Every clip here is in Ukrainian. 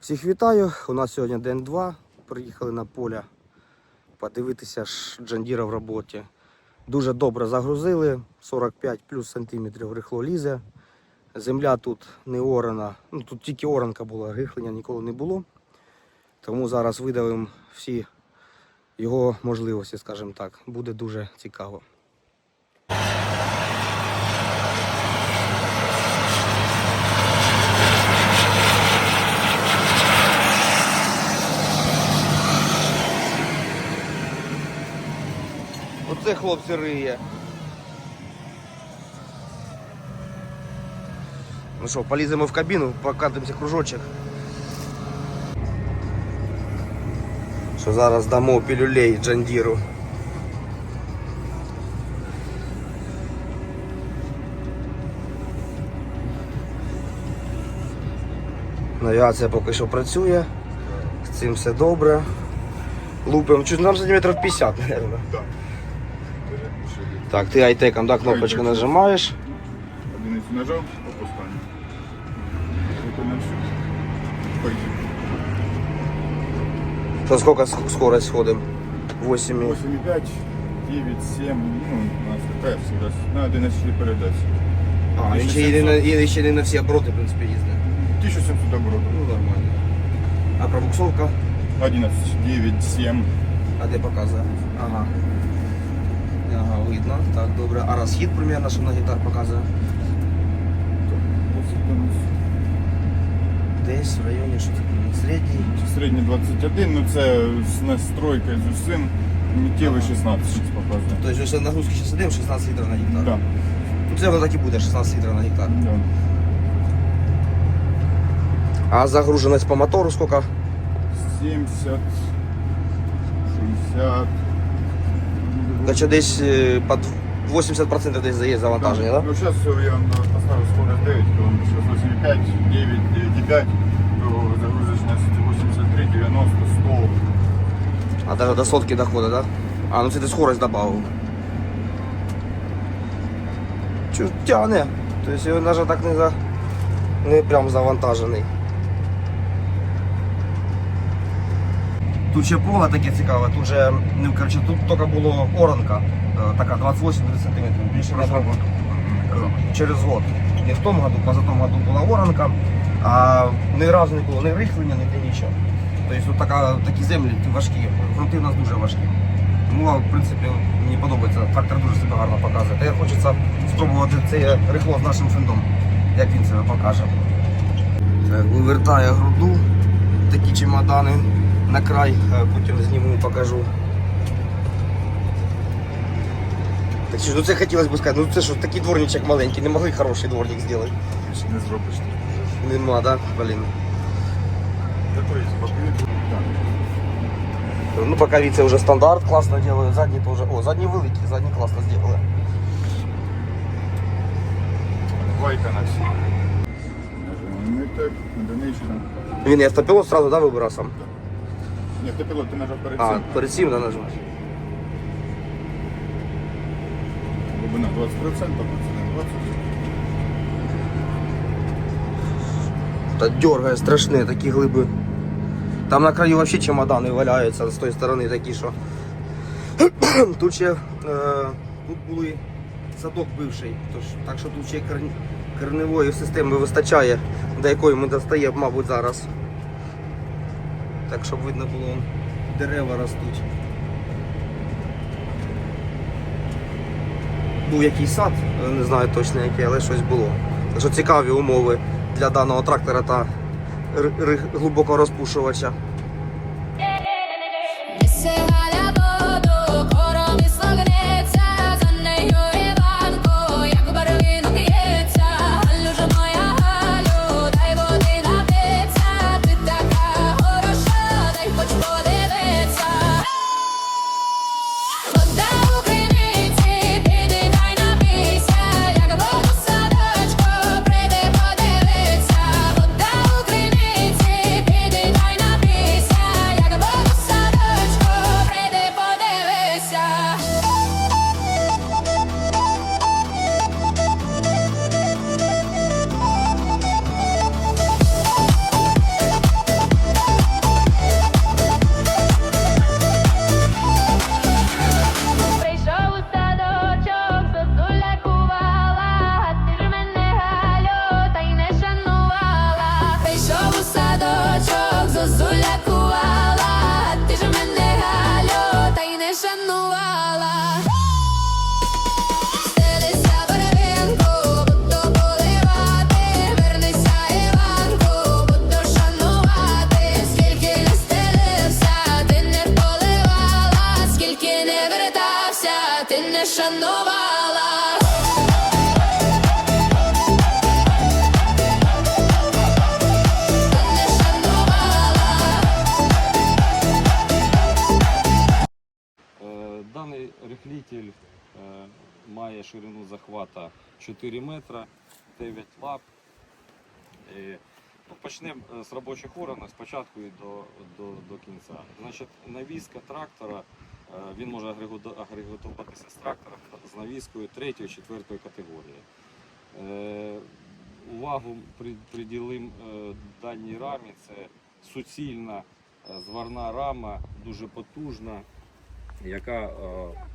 Всіх вітаю. У нас сьогодні день 2. Приїхали на поле подивитися Джандіра в роботі. Дуже добре загрузили, 45 плюс сантиметрів рихло лізе. Земля тут не орана, ну тут тільки оранка була, рихлення ніколи не було. Тому зараз видавимо всі його можливості, скажімо так. Буде дуже цікаво. Оце хлопці риє. Ну що, поліземо в кабіну, покатимося кружочок. Що зараз дамо пілюлей Джандіру. Навігація поки що працює. З цим все добре. Лупимо. Чуть нам сантиметрів 50, мабуть. Так, ти айтеком, да, кнопочку нажимаєш. Одиницю нажав, опускання. Все. То сколько скорость сходим? 8. 8,5, 9, 7, ну, у нас всегда, на 11 передачі. А, він ще, і не, на- і ще не на всі обороти, в принципі, їздить. 1700 оборотів. Ну, нормально. А пробуксовка? 11, 9, 7. А де показує? Ага. Ага, видно. Так, добре. А розхід примерно, що на гітар показує? Десь в районі, що це середній. Середній 21, ну це з настройкою з усім. Ага. 16 щось показує. Тобто, якщо нагрузки зараз сидимо, 16 літрів на гектар. Да. Ну, це воно так і буде, 16 літрів на гектар. Да. А загруженість по мотору сколько? 70, 60. Значить, десь е, під 80% десь є завантаження, так? Да? Ну, сейчас я на- поставил скорость 9 км, сейчас 8,5, 9, 9,5, то загрузочность 83, 90, 100. А даже до сотки доходить, да? А, ну це ти скорость добавив. Чуть тягне. Тобто він навіть так не за. Не прям завантажений. Тут ще поле таке цікаве, тут же, ну, коротше, тут тільки було оранка, е, така 28 см, більше не через год. Не в тому году, позатому году була оранка, а ні разу не було ні рихлення, ні нічого. Тобто от така, такі землі важкі, грунти в нас дуже важкі. Тому, в принципі, мені подобається, трактор дуже себе гарно показує. Та я хочеться спробувати це рихло з нашим фендом, як він себе покаже. Так, вивертає груду, такі чемодани на край, е, потім зніму і покажу. Так що, ну це хотілося б сказати, ну це що, такий дворничок маленький, не могли хороший дворник зробити. Більше не зробиш. Нема, да? Блін. Такой спокійний. Ну, пока це вже стандарт класно делают, задні тоже. О, задні великі, задні класно зробили. Двойка на всі. Ну і так, одиничка. Він і автопілот сразу, да, вибирав сам? Ні, ти пілот, ти нажав перед А, цим. перед цим, да, нажимаєш. Глибина 20%, пацани, 20%. Та дергає страшне, такі глиби. Там на краю взагалі чемодани валяються з тої сторони такі, що. тут ще е, тут були садок бивший, тож, так що тут ще корневої системи вистачає, до якої ми достаємо, мабуть, зараз. Так, щоб видно було, дерева ростуть. Був якийсь сад, не знаю точно який, але щось було. Так що цікаві умови для даного трактора та р- зозуля кувала, має ширину захвата 4 метра, 9 лап. Ну, почнемо е, з робочих органів спочатку і до, до, до кінця. Значить, навіска трактора, е, він може агрегатуватися з трактора з навіскою 3-4 категорії. Е, увагу при- приділимо даній рамі. Це суцільна зварна рама, дуже потужна, яка е,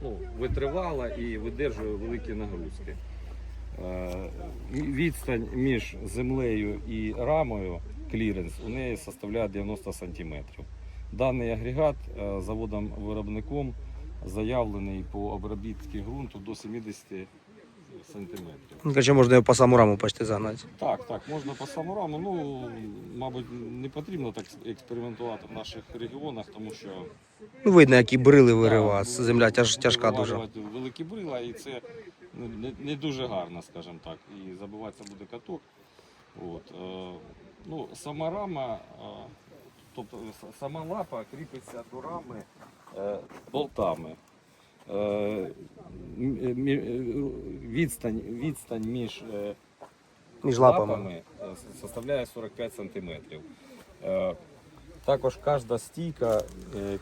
ну, витривала і видержує великі нагрузки. Е, Відстань між землею і рамою кліренс у неї составляє 90 см. Даний агрегат е, заводом-виробником заявлений по обробітці ґрунту до 70 см. Ну, Короче, можна його по саму раму почти загнати. Так, так, можна по самораму. Ну, мабуть, не потрібно так експериментувати в наших регіонах, тому що Ну, видно, які брили вирива, Так, земля тяж, тяжка дуже. Великі брила, і це ну, не, не дуже гарно, скажімо так. І забиватися буде каток. От, е, ну, сама рама, е, тобто с- сама лапа кріпиться до рами е, болтами. Е, е, відстань, відстань між е, Між лапами. лапами составляє 45 см. Також кожна стійка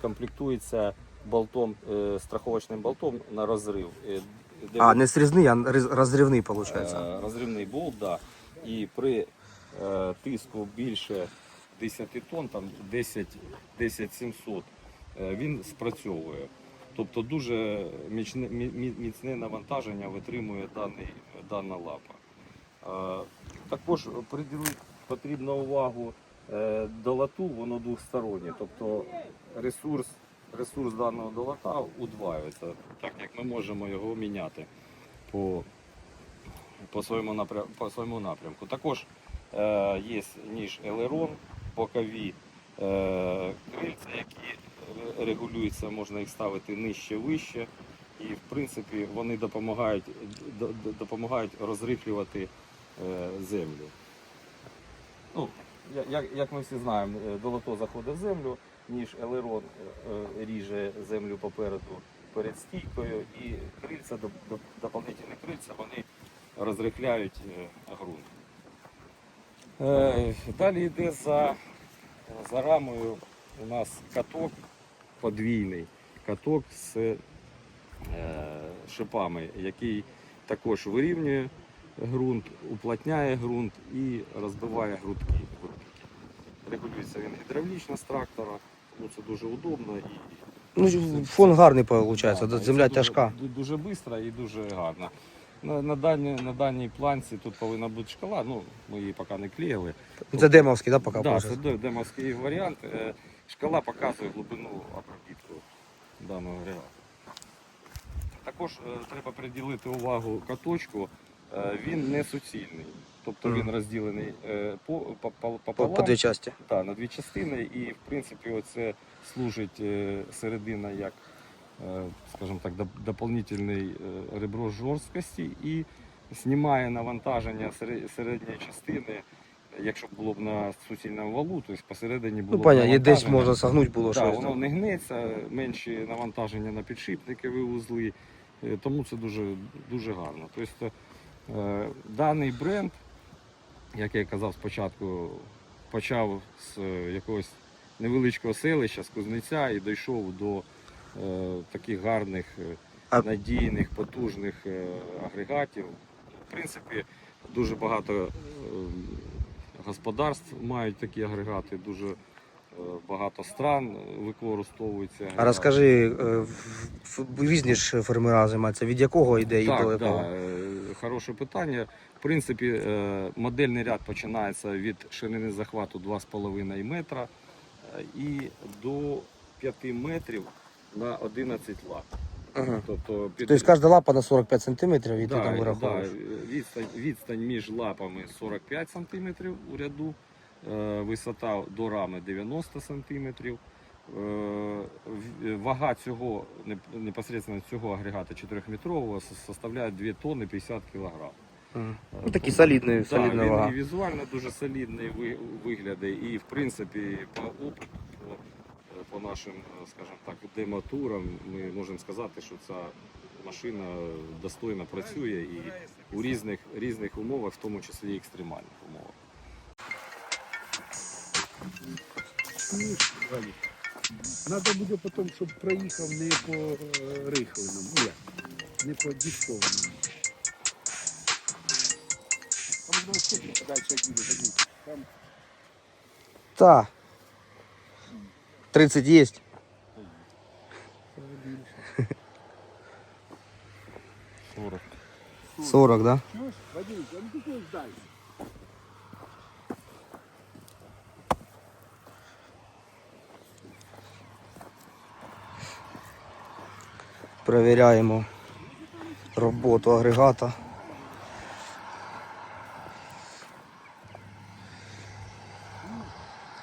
комплектується болтом, страховочним болтом на розрив. Де А, не срізний, а розривний, виходить. Розривний болт, да. і при тиску більше 10 тонн, там 10, 10 700, е, він спрацьовує. Тобто дуже міцне, мі- мі- міцне навантаження витримує даний, дана лапа. Е, також потрібно увагу е, долоту, воно двостороннє, тобто ресурс, ресурс даного долота удваюється, так як ми можемо його міняти по по своєму, напрям, по своєму напрямку. Також е, є ніж елерон, бокові е, крильця, які регулюються, можна їх ставити нижче, вище. І в принципі вони допомагають, допомагають розрихлювати е, землю. Ну, як, як ми всі знаємо, е, долото заходить в землю, ніж елерон е, ріже землю попереду перед стійкою, і крильця, доп- доп- доповнительні крильця, вони розрихляють ґрунт. Далі йде за, за рамою у нас каток подвійний, каток з е, шипами, який також вирівнює ґрунт, уплотняє ґрунт і розбиває грудки. Регулюється він гідравлічно з трактора, тому це дуже удобно. І, Ну, фон гарний виходить, Да, земля це тяжка. Дуже, швидко і дуже гарно. На, на, даній, на даній планці тут повинна бути шкала, ну ми її поки не клеїли. Це демовський, да, поки Да, да, це демовський варіант. Шкала показує глибину обробітку даного агрегату. Також е, треба приділити увагу каточку. Е, Він не суцільний, тобто він розділений е, по, по, по, по, пополам. по дві часті. Так, на дві частини, і в принципі оце служить середина як, скажімо так, доп- е, ребро жорсткості і знімає навантаження середньої частини, якщо було б на суцільному валу, тобто посередині було Ну, понятно, є десь можна сагнути було щось. воно не гнеться, менші навантаження на підшипникові вузли, е, тому це дуже, дуже гарно. Тобто, е, даний бренд, як я казав спочатку, почав з е, якогось невеличкого селища, з Кузнеця і дійшов до таких гарних, надійних, потужних агрегатів. В принципі, дуже багато господарств мають такі агрегати, дуже е, багато стран використовуються. А розкажи, е, різні ж фермера займаються, від якого йде і до Так, якого? да, е, хороше питання. В принципі, модельний ряд починається від ширини захвату 2,5 метра. і до 5 метрів на 11 лап. Ага. Тобто, під... Тобто кожна лапа на 45 сантиметрів і ти Да, там да, відстань, відстань між лапами 45 см у ряду, е, висота до рами 90 см. Вага цього не- непосередньо цього агрегата 4-метрового составляє 2 тонни 50 кг. Мгм. Ну, такі солідні, Да, солідна він і візуально дуже солідний ви- виглядає, і в принципі по опиту, по, нашим, е, скажімо так, демотурам ми можемо сказати, що ця машина достойно працює і у різних, різних умовах, в тому числі екстремальних умовах. Надо буде потім, щоб проїхав не по е, рихленому, ні, не по дискованому. Там буде 30 є. 40, да? чуєш, Вадим, а ну ти далі. Перевіряємо роботу агрегата.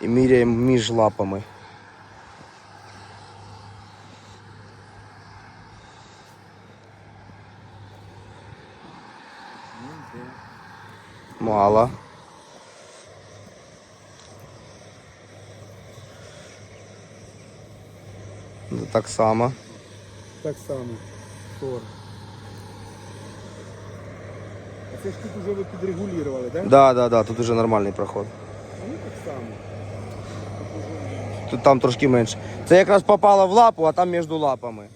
І міряємо між лапами. Мало. Ну, Так само. Так само. 40. А це ж тут вже ви підрегулювали, так? Да? Да, да, да, тут уже нормальний проход. Ну так само. Тут там трошки менше. Це якраз попало в лапу, а там між лапами.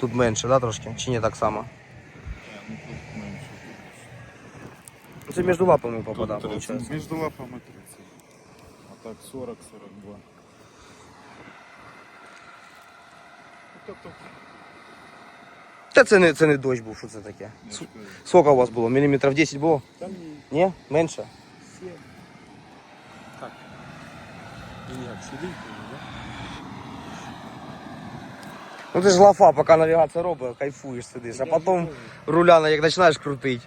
Тут менше, да, трошки? Чи не так само? Це між лапами попадає, виходить. Между лапами 30. А так 40-42. Тобто, Та це не, це не дощ був, що це таке? С- Скільки у вас було? Міліметрів 10 було? Там ні, Ні? Менше? 7. Так. І як, сюди, Ну ти ж лафа, поки навігація робить, кайфуєш сидиш, а потім руляна, як починаєш крутити.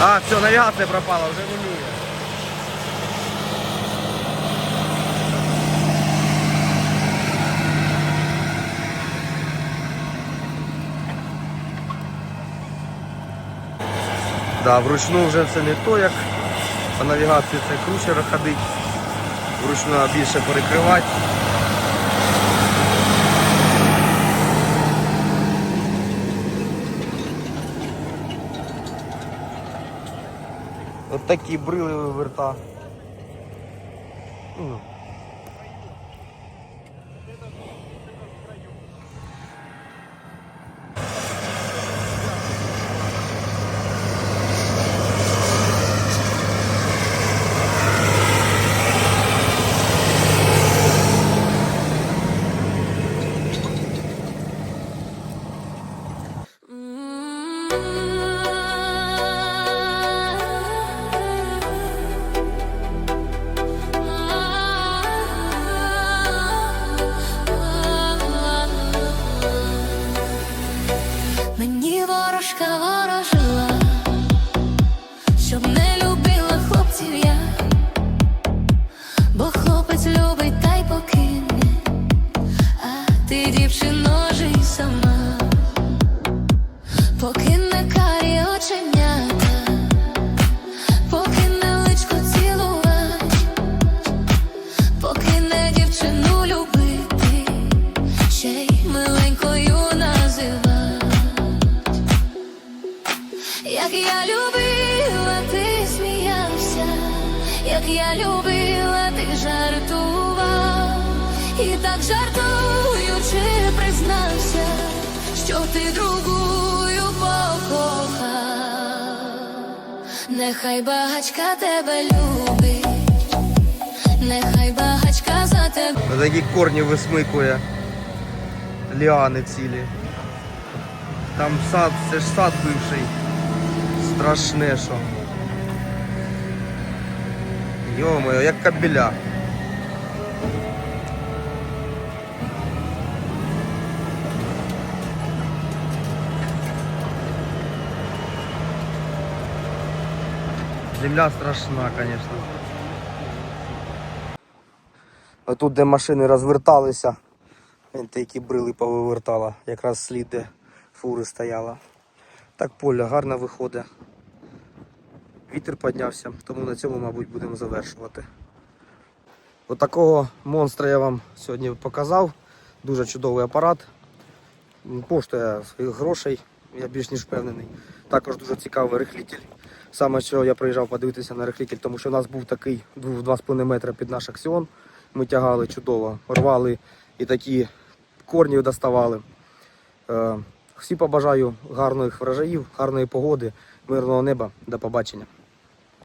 А, все, навігація пропала, вже вміє. Да, вручну вже це не то, як по навігації це круче ходить, вручну більше перекривати. Ось такі брили виверта. Ворожка ворожила, Як я любила, ти сміявся, як я любила, ти жартував, і так жартуючи, признався, що ти другую покохав, нехай багачка тебе любить, нехай багачка за тебе. Такі корні висмикує ліани цілі. Там сад, це ж сад бивший. Страшне що. Йо-моє, як кабеля. Земля страшна, звісно. А тут, де машини розверталися, які брили повивертала, якраз слід, де фури стояла. Так поле гарно виходить. Вітер піднявся, тому на цьому, мабуть, будемо завершувати. Отакого монстра я вам сьогодні показав. Дуже чудовий апарат. Коштує своїх грошей, я більш ніж впевнений. Також дуже цікавий рихлитель. Саме що я приїжджав подивитися на рихлитель, тому що у нас був такий 2,5 метра під наш аксіон. Ми тягали чудово, рвали і такі корні доставали. Е, Всі побажаю гарних врожаїв, гарної погоди, мирного неба. До побачення.